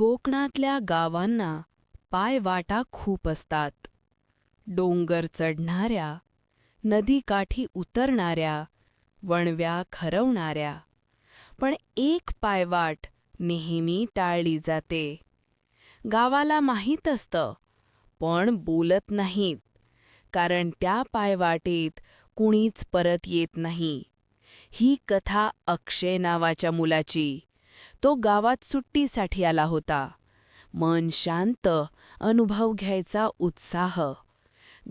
कोकणातल्या गावांना पायवाटा खूप असतात. डोंगर चढणाऱ्या नदीकाठी उतरणाऱ्या वणव्या खरवणाऱ्या. पण एक पायवाट नेहमी टाळली जाते. गावाला माहीत असतं पण बोलत नाहीत. कारण त्या पायवाटेत कुणीच परत येत नाही. ही कथा अक्षय नावाच्या मुलाची. तो गावात सुट्टीसाठी आला होता. मन शांत अनुभव घ्यायचा उत्साह.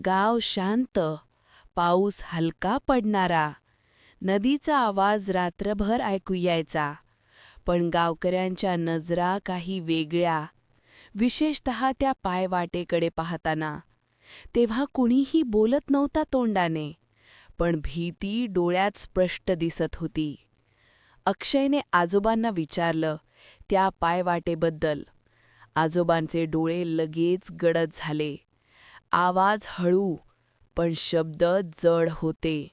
गाव शांत पाऊस हलका पडणारा. नदीचा आवाज रात्रभर ऐकू यायचा. पण गावकऱ्यांच्या नजरा काही वेगळ्या. विशेषत त्या पायवाटेकडे पाहताना. तेव्हा कुणीही बोलत नव्हता तोंडाने. पण भीती डोळ्यात स्पष्ट दिसत होती. अक्षयने आजोबांना विचारलं त्या पायवाटेबद्दल. आजोबांचे डोळे लगेच गडद झाले. आवाज हळू पण शब्द जड होते.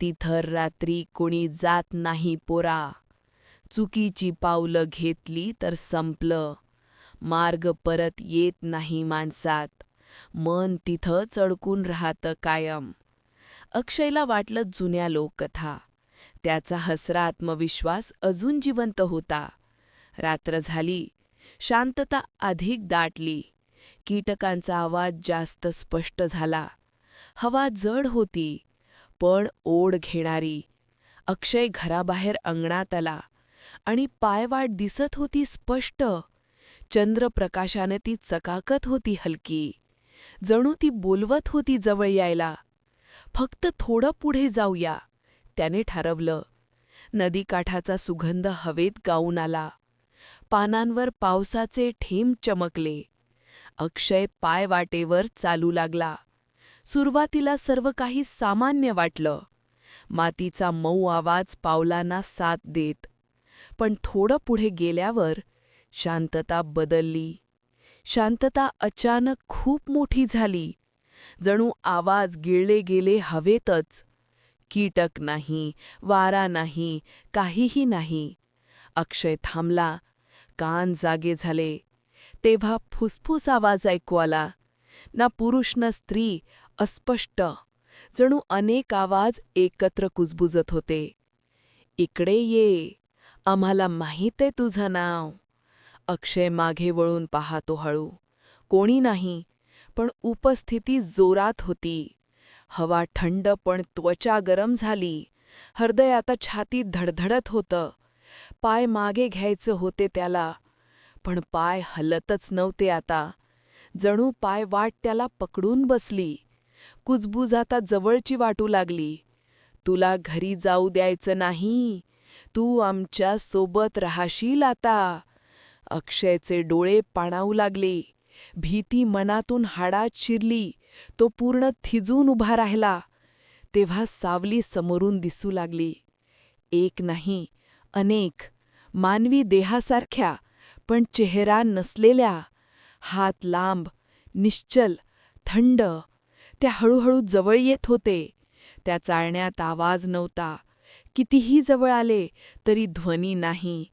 तिथं रात्री कोणी जात नाही पोरा. चुकीची पावलं घेतली तर संपलं. मार्ग परत येत नाही माणसात. मन तिथं चडकून राहतं कायम. अक्षयला वाटलं जुन्या लोककथा त्याचा हसरा आत्मविश्वास अजून जिवंत होता. रात्र झाली. शांतता अधिक दाटली. कीटकांचा आवाज जास्त स्पष्ट झाला. हवा जड होती. पण ओढ घेणारी. अक्षय घराबाहेर अंगणात आला. आणि पायवाट दिसत होती स्पष्ट. चंद्रप्रकाशाने ती चकाकत होती हलकी. जणू ती बोलवत होती जवळ यायला. फक्त थोडं पुढे जाऊया. त्याने ठरवलं. नदीकाठाचा सुगंध हवेत गाऊन आला. पानांवर पावसाचे ठेंब चमकले. अक्षय पायवाटेवर चालू लागला. सुरुवातीला सर्व काही सामान्य वाटलं. मातीचा मऊ आवाज पावलांना साथ देत. पण थोडं पुढे गेल्यावर शांतता बदलली. शांतता अचानक खूप मोठी झाली. जणू आवाज गिळले गेले हवेतच. कीटक नाही वारा नाही काहीही नाही. अक्षय थांबला. कान जागे झाले. तेव्हा फुसफुस आवाज ऐकू आला. ना पुरुष ना स्त्री अस्पष्ट. जणू अनेक आवाज एकत्र कुजबुजत होते. इकडे ये. आम्हाला माहीत आहे तुझं नाव. अक्षय मागे वळून पाहतो हळू. कोणी नाही पण उपस्थिती जोरात होती. हवा थंड पण त्वचा गरम झाली. हृदय आता छातीत धडधडत होतं. पाय मागे घ्यायचं होते त्याला पण पाय हलतच नव्हते आता. जणू पाय वाट त्याला पकडून बसली. कुजबूज आता जवळची वाटू लागली. तुला घरी जाऊ द्यायचं नाही. तू आमच्यासोबत राहशील आता. अक्षयचे डोळे पाणावू लागले. भीती मनातून हाडात शिरली तो पूर्ण थिजून उभा राहिला. तेव्हा सावली समोरून दिसू लागली. एक नाही अनेक. मानवी देहासारख्या पण चेहरा नसलेल्या. हात लांब निश्चल थंड. त्या हळूहळू जवळ येत होते. त्या चाळण्यात आवाज नव्हता. कितीही जवळ आले तरी ध्वनी नाही.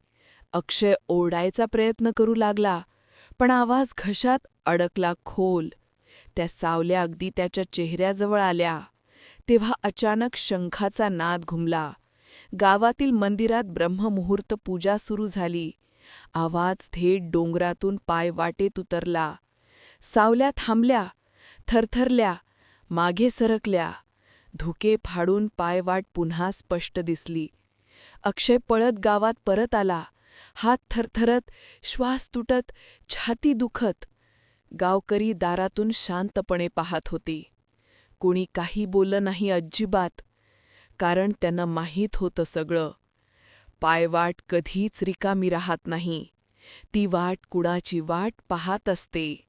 अक्षय ओरडायचा प्रयत्न करू लागला. पण आवाज घशात अडकला खोल. त्या सावल्या अगदी त्याच्या चेहऱ्याजवळ आल्या. तेव्हा अचानक शंखाचा नाद घुमला. गावातील मंदिरात ब्रह्ममुहूर्त पूजा सुरू झाली. आवाज थेट डोंगरातून पाय वाटेत उतरला. सावल्या थांबल्या थरथरल्या मागे सरकल्या. धुके फाडून पायवाट पुन्हा स्पष्ट दिसली. अक्षय पळत गावात परत आला. हात थरथरत श्वास तुटत छाती दुखत. गावकरी दारातून शांतपणे पाहत होती. कुणी काही बोललं नाही अजिबात. कारण त्यांना माहीत होतं सगळं. पायवाट कधीच रिकामी राहत नाही. ती वाट कुणाची वाट पाहत असते.